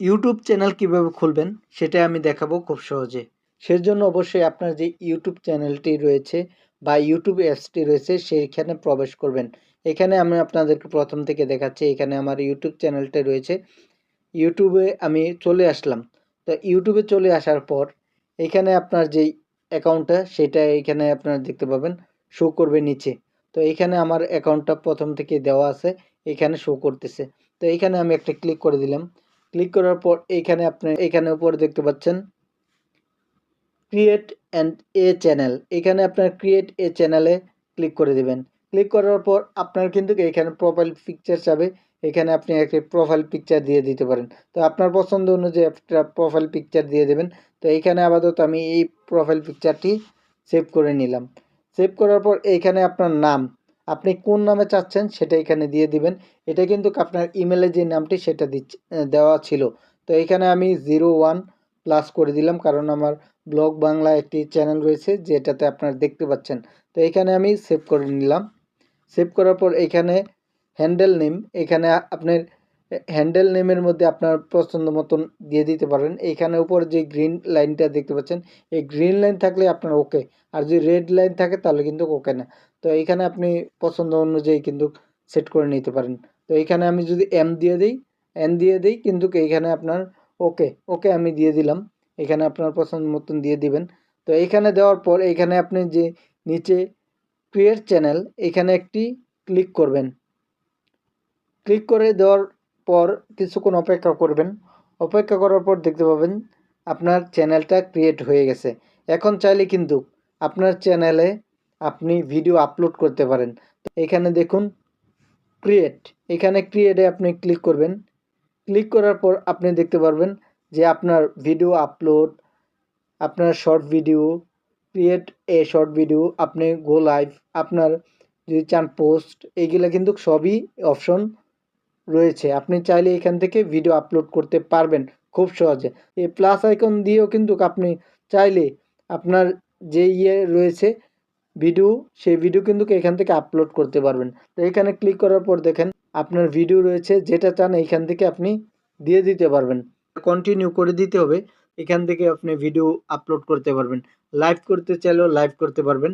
YouTube channel কীভাবে খুলবেন সেটা আমি দেখাবো খুব সহজে। সেজন্য অবশ্যই আপনার যে ইউটিউব চ্যানেলটি রয়েছে বা ইউটিউব অ্যাপসটি রয়েছে, সেইখানে প্রবেশ করবেন। এখানে আমি আপনাদেরকে প্রথম থেকে দেখাচ্ছি, এখানে আমার ইউটিউব চ্যানেলটা রয়েছে। ইউটিউবে আমি চলে আসলাম। তো ইউটিউবে চলে আসার পর, এখানে আপনার যেই অ্যাকাউন্টটা সেটা এখানে আপনারা দেখতে পাবেন শো করবে নিচে। তো এখানে আমার অ্যাকাউন্টটা প্রথম থেকে দেওয়া আছে, এখানে শো করতেছে। তো এখানে আমি একটা ক্লিক করে দিলাম। ক্লিক করার পর এইখানে আপনি এখানে উপরে দেখতে পাচ্ছেন ক্রিয়েট অ্যান্ড এ চ্যানেল এখানে আপনার ক্রিয়েট এ চ্যানেলে ক্লিক করে দিবেন। ক্লিক করার পর আপনার কিন্তু এখানে প্রোফাইল পিকচার যাবে। এখানে আপনি একটি প্রোফাইল পিকচার দিয়ে দিতে পারেন। তো আপনার পছন্দ অনুযায়ী একটা প্রোফাইল পিকচার দিয়ে দেবেন। তো এইখানে আপাতত আমি এই প্রোফাইল পিকচারটি সেভ করে নিলাম। সেভ করার পর এইখানে আপনার নাম। আপনি কোন নামে চাচ্ছেন সেটা এখানে দিয়ে দিবেন। এটা কিন্তু আপনার ইমেলে যে নামটি সেটা দিচ্ছে দেওয়া ছিল। তো এখানে আমি জিরো ওয়ান প্লাস করে দিলাম কারণ আমার ব্লগ বাংলা একটি চ্যানেল রয়েছে যেটাতে আপনারা দেখতে পাচ্ছেন। তো এখানে আমি সেভ করে নিলাম। সেভ করার পর এখানে হ্যান্ডেল নেম এখানে আপনার হ্যান্ডেল নেমের মধ্যে আপনার পছন্দ মতন দিয়ে দিতে পারেন। এখানে উপর যে গ্রিন লাইনটা দেখতে পাচ্ছেন, এই গ্রিন লাইন থাকলে আপনার ওকে আর যদি রেড লাইন থাকে তাহলে কিন্তু ওকে না। তো এখানে আপনি পছন্দ অনুযায়ী কিন্তু সেট করে নিতে পারেন। তো এখানে আমি যদি এম দিয়ে দিই এন দিয়ে দিই কিন্তু এইখানে আপনার ওকে ওকে আমি দিয়ে দিলাম। এখানে আপনার পছন্দ মতন দিয়ে দিবেন। তো এখানে দেওয়ার পর এখানে আপনি যে নিচে ক্রিয়েট চ্যানেল এখানে একটি ক্লিক করবেন। ক্লিক করে দেওয়ার পর কিছুক্ষণ অপেক্ষা করবেন। অপেক্ষা করার পর দেখতে পাবেন আপনার চ্যানেলটা ক্রিয়েট হয়ে গেছে। এখন চাইলে কিন্তু আপনার চ্যানেলে আপনি ভিডিও আপলোড করতে পারেন। এখানে দেখুন ক্রিয়েট। এখানে ক্রিয়েটে আপনি ক্লিক করবেন। ক্লিক করার পর আপনি দেখতে পারবেন যে আপনার ভিডিও আপলোড, আপনার short video, create a short video, আপনি গো লাইভ, আপনার যদি চান পোস্ট এইগুলো কিন্তু সবই অপশন রয়েছে। আপনি চাইলে এখান থেকে ভিডিও আপলোড করতে পারবেন খুব সহজে। এই প্লাস আইকন দিয়েও কিন্তু আপনি চাইলে আপনার যে ইয়ে রয়েছে ভিডিও সেই ভিডিও কিন্তু এখান থেকে আপলোড করতে পারবেন। তো এখানে ক্লিক করার পর দেখেন আপনার ভিডিও রয়েছে, যেটা চান এইখান থেকে আপনি দিয়ে দিতে পারবেন। কন্টিনিউ করে দিতে হবে, এখান থেকে আপনি ভিডিও আপলোড করতে পারবেন। লাইভ করতে চাইলেও লাইভ করতে পারবেন।